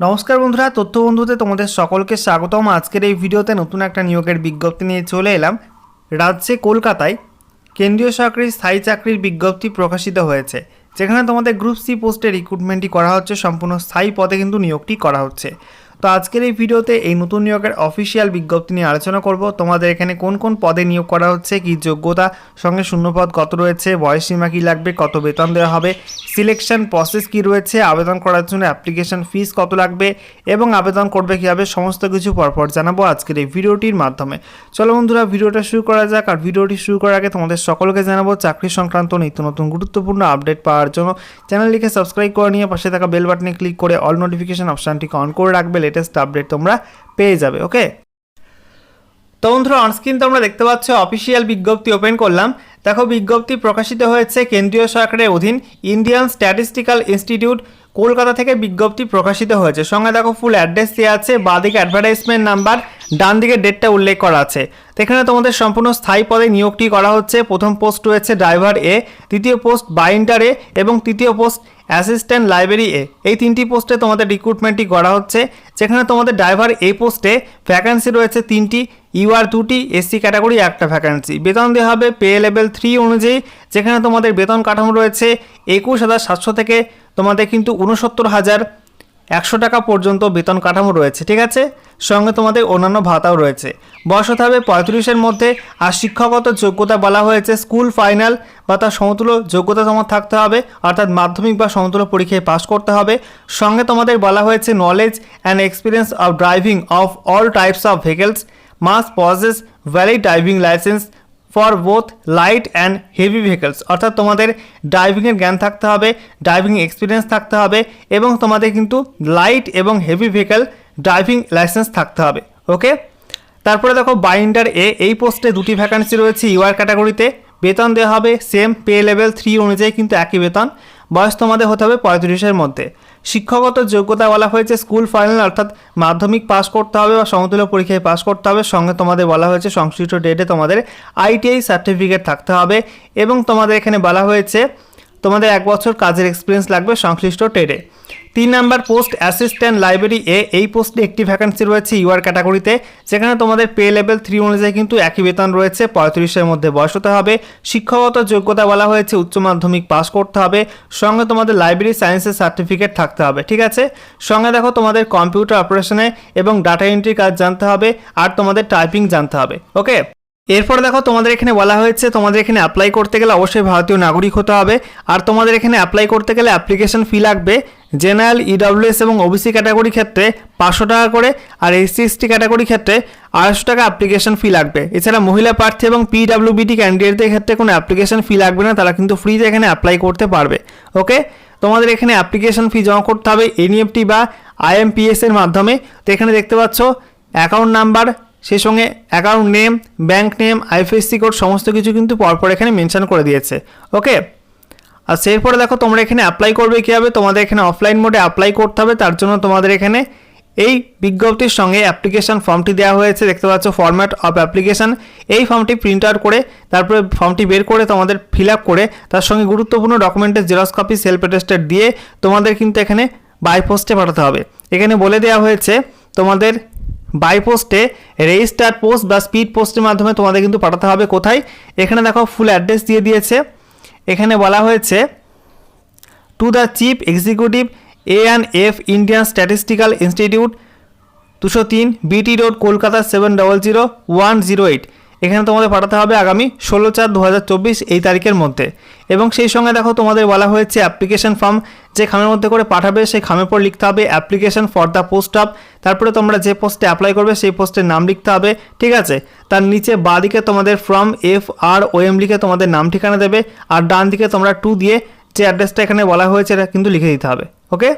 নমস্কার বন্ধুরা তথ্য বন্ধুতে তোমাদের সকলকে স্বাগতম। আজকের এই ভিডিওতে নতুন একটা নিয়োগের বিজ্ঞপ্তি নিয়ে চলে এলাম। রাজ্যে কলকাতায় কেন্দ্রীয় সরকারি স্থায়ী চাকরির বিজ্ঞপ্তি প্রকাশিত হয়েছে, যেখানে তোমাদের গ্রুপ সি পোস্টে রিক্রুটমেন্টটি করা হচ্ছে, সম্পূর্ণ স্থায়ী পদে কিন্তু নিয়োগটি করা হচ্ছে। তো আজকের এই ভিডিওতে এই নতুন নিয়োগের অফিসিয়াল বিজ্ঞপ্তি নিয়ে আলোচনা করব। তোমাদের এখানে কোন কোন পদে নিয়োগ করা হচ্ছে, কি যোগ্যতা, সঙ্গে শূন্যপদ কত রয়েছে, বয়স সীমা কী লাগবে, কত বেতন দেওয়া হবে সিলেকশন প্রসেস কী রয়েছে, আবেদন করার জন্য অ্যাপ্লিকেশন ফিস কত লাগবে এবং আবেদন করবে কীভাবে, সমস্ত কিছু পরপর জানাব আজকের এই ভিডিওটির মাধ্যমে। চলো বন্ধুরা, ভিডিওটা শুরু করা যাক আর ভিডিওটি শুরু করার আগে তোমাদের সকলকে জানাব, চাকরি সংক্রান্ত নিত্য নতুন গুরুত্বপূর্ণ আপডেট পাওয়ার জন্য চ্যানেলটিকে সাবস্ক্রাইব করে নিয়ে পাশে থাকা বেল বাটনে ক্লিক করে অল নোটিফিকেশন অপশানটিকে অন করে রাখবে লেটেস্ট আপডেট তোমরা পেয়ে যাবে ওকে তো বন্ধুরা অনস্ক্রিন তোমরা দেখতে পাচ্ছ অফিসিয়াল বিজ্ঞপ্তি ওপেন করলাম। দেখো, বিজ্ঞপ্তি প্রকাশিত হয়েছে কেন্দ্রীয় সরকারের অধীন ইন্ডিয়ান স্ট্যাটিস্টিক্যাল ইনস্টিটিউট কলকাতা থেকে বিজ্ঞপ্তি প্রকাশিত হয়েছে। সঙ্গে দেখো ফুল অ্যাড্রেস দেওয়া আছে। বাঁদিকে অ্যাডভার্টাইজমেন্ট নাম্বার ডান দিকে ডেটটা উল্লেখ করা আছে। এখানে তোমাদের সম্পূর্ণ স্থায়ী পদে নিয়োগটি করা হচ্ছে। প্রথম পোস্ট রয়েছে ড্রাইভার এ তৃতীয় পোস্ট বাইন্টার এ এবং তৃতীয় পোস্ট অ্যাসিস্ট্যান্ট লাইব্রেরি এ এই তিনটি পোস্টে তোমাদের রিক্রুটমেন্টটি করা হচ্ছে। যেখানে তোমাদের ড্রাইভার এ পোস্টে ভ্যাকান্সি রয়েছে তিনটি। ইউআর দুটি এসসি ক্যাটাগরি একটা ভ্যাকান্সি বেতন দেওয়া হবে পে লেভেল থ্রি অনুযায়ী, যেখানে তোমাদের বেতন কাঠামো রয়েছে একুশ হাজার সাতশো থেকে তোমাদের কিন্তু উনসত্তর হাজার একশো টাকা পর্যন্ত বেতন কাঠামো রয়েছে, ঠিক আছে? সঙ্গে তোমাদের অন্যান্য ভাতাও রয়েছে। বয়স হতে হবে পঁয়ত্রিশের মধ্যে, আর শিক্ষাগত যোগ্যতা বলা হয়েছে স্কুল ফাইনাল বা তার সমতুল্য যোগ্যতা তোমার থাকতে হবে, অর্থাৎ মাধ্যমিক বা সমতুল্য পরীক্ষায় পাশ করতে হবে। সঙ্গে তোমাদের বলা হয়েছে knowledge and experience of driving of all types of vehicles must possess valid driving licence for both light and heavy vehicles অর্থাৎ তোমাদের ড্রাইভিংয়ের জ্ঞান থাকতে হবে ড্রাইভিং এক্সপিরিয়েন্স থাকতে হবে এবং তোমাদের কিন্তু লাইট এবং হেভি ভেহিকল ড্রাইভিং লাইসেন্স থাকতে হবে ওকে তারপরে দেখো বাইন্ডার এ এই পোস্টে দুটি ভ্যাকান্সি রয়েছে ইউআর ক্যাটাগরিতে বেতন দেওয়া হবে সেম পে লেভেল থ্রি অনুযায়ী কিন্তু একই বেতন। বয়স তোমাদের হতে হবে পঁয়ত্রিশের মধ্যে। শিক্ষাগত যোগ্যতা বলা হয়েছে স্কুল ফাইনাল, অর্থাৎ মাধ্যমিক পাস করতে হবে বা সমতুল্য পরীক্ষায় পাস করতে হবে। সঙ্গে তোমাদের বলা হয়েছে সংশ্লিষ্ট ডেটে তোমাদের আইটিআই সার্টিফিকেট থাকতে হবে এবং তোমাদের এখানে বলা হয়েছে তোমাদের এক বছর কাজের এক্সপিরিয়েন্স লাগবে সংশ্লিষ্ট ট্রেডে তিন নাম্বার পোস্ট, অ্যাসিস্ট্যান্ট লাইব্রেরি এ, এই পোস্টে একটি ভ্যাকান্সি রয়েছে ইউআর ক্যাটাগরিতে, যেখানে তোমাদের পে লেভেল থ্রি অনুযায়ী কিন্তু একই বেতন রয়েছে, পঁয়ত্রিশের মধ্যে বয়স হতে হবে, শিক্ষাগত যোগ্যতা বলা হয়েছে, উচ্চ মাধ্যমিক পাস করতে হবে, সঙ্গে তোমাদের লাইব্রেরি সায়েন্সের সার্টিফিকেট থাকতে হবে, ঠিক আছে? সঙ্গে দেখো তোমাদের কম্পিউটার অপারেশনে এবং ডাটা এন্ট্রি কাজ জানতে হবে, আর তোমাদের টাইপিং জানতে হবে ওকে এরপর দেখো তোমাদের এখানে বলা হয়েছে, তোমাদের এখানে অ্যাপ্লাই করতে গেলে অবশ্যই ভারতীয় নাগরিক হতে হবে, আর তোমাদের এখানে অ্যাপ্লাই করতে গেলে অ্যাপ্লিকেশন ফি লাগবে জেনারেল ইডব্লিউএস এবং ওবিসি ক্যাটাগরি ক্ষেত্রে পাঁচশো টাকা করে আর এসসি এসটি ক্যাটাগরি ক্ষেত্রে আড়াইশো টাকা অ্যাপ্লিকেশন ফি লাগবে। এছাড়া মহিলা প্রার্থী এবং পিডাব্লিউবিটি ক্যান্ডিডেটদের ক্ষেত্রে কোনো অ্যাপ্লিকেশন ফি লাগবে না, তারা কিন্তু ফ্রিতে এখানে অ্যাপ্লাই করতে পারবে। ওকে তোমাদের এখানে অ্যাপ্লিকেশন ফি জমা করতে হবে এনইএফটি বা আইএমপিএস এর মাধ্যমে। তো এখানে দেখতে পাচ্ছ অ্যাকাউন্ট নাম্বার সেই সঙ্গে account name bank name IFSC code সমস্ত কিছু কিন্তু পরপর এখানে মেনশন করে দিয়েছে। ওকে আর সেরপরে দেখো তোমরা এখানে অ্যাপ্লাই করবে কীভাবে? তোমাদের এখানে অফলাইন মোডে অ্যাপ্লাই করতে হবে, তার জন্য তোমাদের এখানে এই বিজ্ঞপ্তির সঙ্গে অ্যাপ্লিকেশন ফর্মটি দেওয়া হয়েছে। দেখতে পাচ্ছ ফর্ম্যাট অফ অ্যাপ্লিকেশন এই ফর্মটি প্রিন্ট আউট করে, তারপরে ফর্মটি বের করে তোমাদের ফিল করে, তার সঙ্গে গুরুত্বপূর্ণ ডকুমেন্টের জেরক্স কপি সেলফ অ্যাটেস্টেড দিয়ে তোমাদের কিন্তু এখানে বাই পোস্টে পাঠাতে হবে। এখানে বলে দেওয়া হয়েছে, তোমাদের বাই পোস্টে রেজিস্টার পোস্ট বা স্পিড পোস্টের মাধ্যমে তোমাদের কিন্তু পাঠাতে হবে। কোথায়? এখানে দেখো ফুল অ্যাড্রেস দিয়ে দিয়েছে। এখানে বলা হয়েছে to the chief executive A and F Indian statistical institute দুশো তিন BT road Kolkata seven double zero one zero eight এখানে তোমাদের পাঠাতে হবে আগামী ষোলো চার দু এই তারিখের মধ্যে। এবং সেই সঙ্গে দেখো তোমাদের বলা হয়েছে অ্যাপ্লিকেশন ফর্ম যে খামের মধ্যে করে পাঠাবে, সেই খামের পর লিখতে হবে application for the post of তারপরে তোমরা যে পোস্টে অ্যাপ্লাই করবে, সেই পোস্টের নাম লিখতে হবে, ঠিক আছে? তার নিচে বাঁ দিকে তোমাদের from F R O M লিখে তোমাদের নাম ঠিকানা দেবে, আর ডান দিকে তোমরা টু দিয়ে যে অ্যাড্রেসটা এখানে বলা হয়েছে, এটা কিন্তু লিখে দিতে হবে ওকে